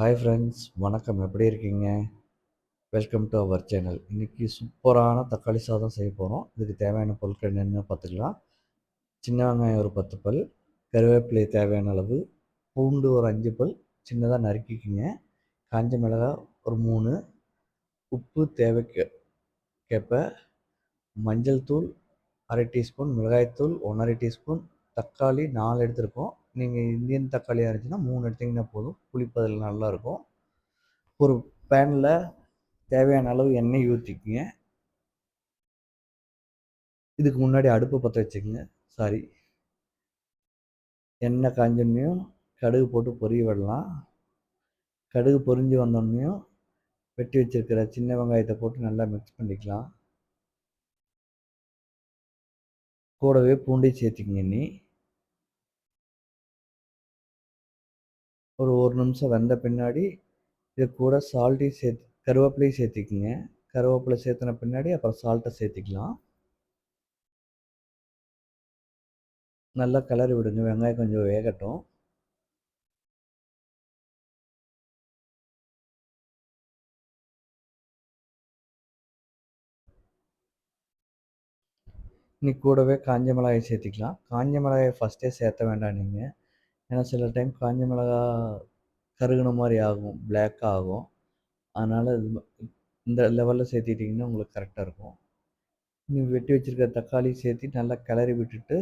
Hi friends வணக்கம். எப்படி இருக்கீங்க? வெல்கம் டு அவர் சேனல் இன்றைக்கி சூப்பரான தக்காளி சாதம் செய்ய போகிறோம் இதுக்கு தேவையான பொருட்கள் என்னென்னு பார்த்துக்கலாம். சின்ன வெங்காயம் ஒரு பத்து பல் கருவேப்பிலை தேவையான அளவு பூண்டு ஒரு அஞ்சு பல் சின்னதாக நறுக்கிக்கிங்க. காஞ்ச மிளகாய் ஒரு மூணு உப்பு தேவைக்கு கேப்ப மஞ்சள் தூள் அரை டீஸ்பூன் மிளகாய்த்தூள் ஒன்றரை டீஸ்பூன் தக்காளி நாலு எடுத்திருக்கோம். நீங்கள் இந்தியன் தக்காளியாக இருந்துச்சுன்னா மூணு எடுத்திங்கன்னா போதும். புளிப்பதில் நல்லாயிருக்கும். ஒரு பேனில் தேவையான அளவு எண்ணெய் ஊற்றிக்குங்க இதுக்கு முன்னாடி அடுப்பை பற்ற வச்சுக்கோங்க. சாரி எண்ணெய் காஞ்சோன்னையும் கடுகு போட்டு பொரிய விடலாம். கடுகு பொரிஞ்சு வந்தோடனையும் வெட்டி வச்சுருக்கிற சின்ன வெங்காயத்தை போட்டு நல்லா மிக்ஸ் பண்ணிக்கலாம். கூடவே பூண்டை சேர்த்திக்கிங்க நீ ஒரு ஒரு நிமிஷம் வெந்த பின்னாடி இது கூட சால்ட்டையும் சேர்த்து கருவேப்பிலையும் சேர்த்திக்கிங்க. கருவேப்பிலை சேர்த்துன பின்னாடி அப்புறம் சால்ட்டை சேர்த்திக்கலாம். நல்லா கிளறி விடுங்க. வெங்காயம் கொஞ்சம் வேகட்டும். நீ கூடவே காஞ்ச மிளகாயை சேர்த்திக்கலாம். காஞ்ச மிளகாயை ஃபஸ்ட்டே சேர்த்த வேண்டாம் நீங்கள் ஏன்னா சில டைம் காஞ்ச மிளகா கருகின மாதிரி ஆகும் பிளாக் ஆகும். அதனால் இது இந்த லெவலில் சேர்த்திட்டிங்கன்னா உங்களுக்கு கரெக்டாக இருக்கும். நீ வெட்டி வச்சுருக்க தக்காளி சேர்த்து நல்லா கிளறி விட்டுட்டு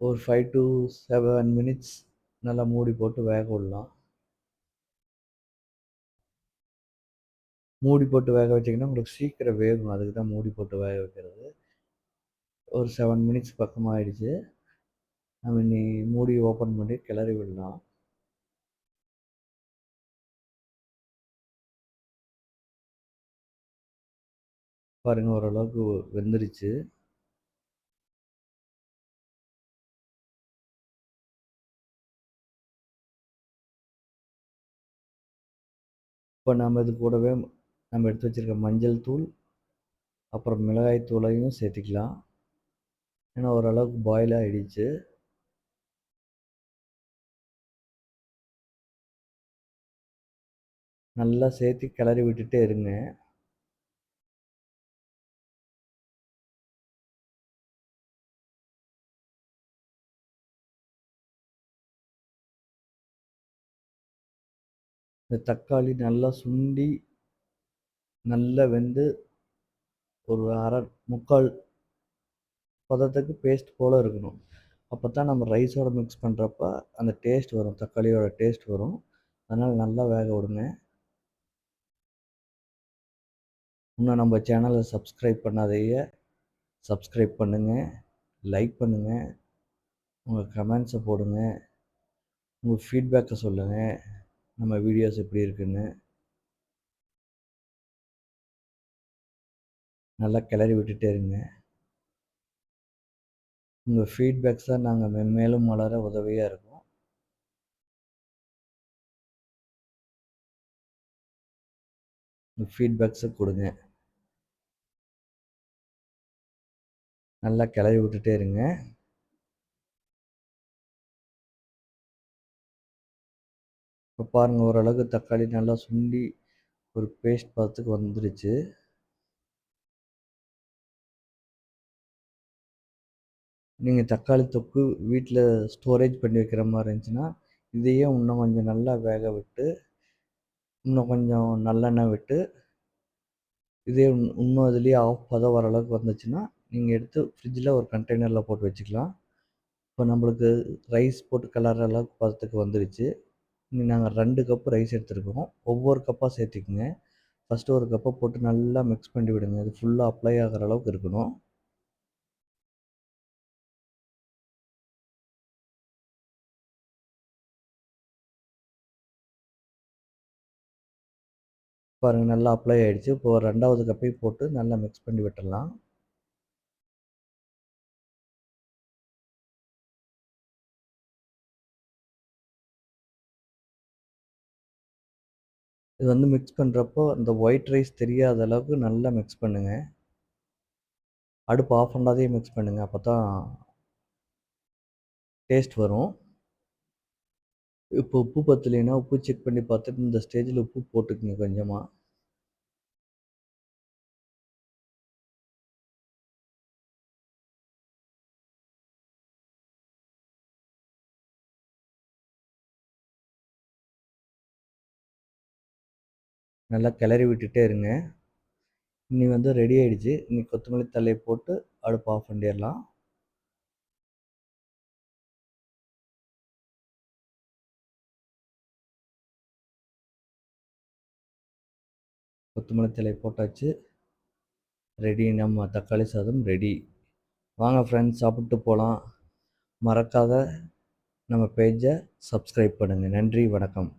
ஒரு ஃபைவ் டு செவன் மினிட்ஸ் நல்லா மூடி போட்டு வேக விடலாம். மூடி போட்டு வேக வச்சிங்கன்னா உங்களுக்கு சீக்கிரம் வேகும். அதுக்கு தான் மூடி போட்டு வேக வைக்கிறது. ஒரு செவன் மினிட்ஸ் பக்கமாக ஆயிடுச்சு நம்ம நீ மூடி ஓப்பன் பண்ணி கிளறி விடலாம். பாருங்க ஓரளவுக்கு வெந்துருச்சு. இப்போ நம்ம இது கூடவே நம்ம எடுத்து வச்சுருக்க மஞ்சள் தூள் அப்புறம் மிளகாய் தூளையும் சேர்த்திக்கலாம். ஏன்னா ஓரளவுக்கு பாயில் ஆகிடுச்சு நல்லா சேர்த்து கிளறி விட்டுட்டே இருங்க. இந்த தக்காளி நல்லா சுண்டி நல்லா வெந்து ஒரு அரை முக்கால் பதத்துக்கு பேஸ்ட் போல் இருக்கணும். அப்போ தான் நம்ம ரைஸோட மிக்ஸ் பண்ணுறப்ப அந்த டேஸ்ட் வரும் தக்காளியோட டேஸ்ட் வரும். அதனால் நல்லா வேக விடுங்க. இன்னும் நம்ம சேனலை சப்ஸ்கிரைப் பண்ணாதைய சப்ஸ்கிரைப் பண்ணுங்கள் லைக் பண்ணுங்கள் உங்கள் கமெண்ட்ஸை போடுங்க. உங்கள் ஃபீட்பேக்கை சொல்லுங்கள் நம்ம வீடியோஸ் எப்படி இருக்குன்னு. நல்லா கிளறி விட்டுட்டே இருங்க. உங்கள் ஃபீட்பேக்ஸ் தான் நாங்கள் மென்மேலும் வளர உதவியாக இருக்கும். உங்கள் ஃபீட்பேக்ஸை கொடுங்க. நல்லா கிளறி விட்டுட்டே இருங்க. இப்போ பாருங்கள் ஓரளவுக்கு தக்காளி நல்லா சுண்டி ஒரு பேஸ்ட் பதத்துக்கு வந்துடுச்சு நீங்கள் தக்காளி தொக்கு வீட்டில் ஸ்டோரேஜ் பண்ணி வைக்கிற மாதிரி இருந்துச்சுன்னா இதையே இன்னும் கொஞ்சம் நல்லா வேக விட்டு இன்னும் கொஞ்சம் நல்லெண்ணெய் விட்டு இதே இன்னும் இதுலேயே ஆஃப் பதம் வர அளவுக்கு வந்துச்சுன்னா நீங்கள் எடுத்து ஃப்ரிட்ஜில் ஒரு கண்டெய்னரில் போட்டு வச்சுக்கலாம். இப்போ நம்மளுக்கு ரைஸ் போட்டு கலர் அளவுக்கு பதத்துக்கு வந்துடுச்சு நாங்கள் ரெண்டு கப்பு ரைஸ் எடுத்துருக்கோம். ஒவ்வொரு கப்பாக சேர்த்துக்குங்க. ஃபஸ்ட்டு ஒரு கப்பை போட்டு நல்லா மிக்ஸ் பண்ணி விடுங்க. இது ஃபுல்லாக அப்ளை ஆகிற அளவுக்கு இருக்கணும். பாருங்கள் நல்லா அப்ளை ஆகிடுச்சு இப்போ ரெண்டாவது கப்பையும் போட்டு நல்லா மிக்ஸ் பண்ணி விட்டுடலாம். இது வந்து மிக்ஸ் பண்ணுறப்போ இந்த ஒயிட் ரைஸ் தெரியாத அளவுக்கு நல்லா மிக்ஸ் பண்ணுங்கள் அடுப்பு ஆஃப் பண்ணாதே மிக்ஸ் பண்ணுங்கள் அப்போ தான் டேஸ்ட் வரும். இப்போ உப்பு பத்தலைன்னா உப்பு செக் பண்ணி பார்த்துட்டு இந்த ஸ்டேஜில் உப்பு போட்டுக்குங்க கொஞ்சமாக நல்லா கிளறி விட்டுட்டே இருங்க. இனி வந்து ரெடி ஆகிடுச்சு இனி கொத்தமல்லி தலையை போட்டு அடுப்பு ஆஃப் பண்ணிடலாம். கொத்தமல்லி தலை போட்டாச்சு. ரெடி நம்ம தக்காளி சாதம் ரெடி வாங்க ஃப்ரெண்ட்ஸ் சாப்பிட்டு போகலாம் மறக்காத நம்ம பேஜை சப்ஸ்கிரைப் பண்ணுங்கள் நன்றி வணக்கம்.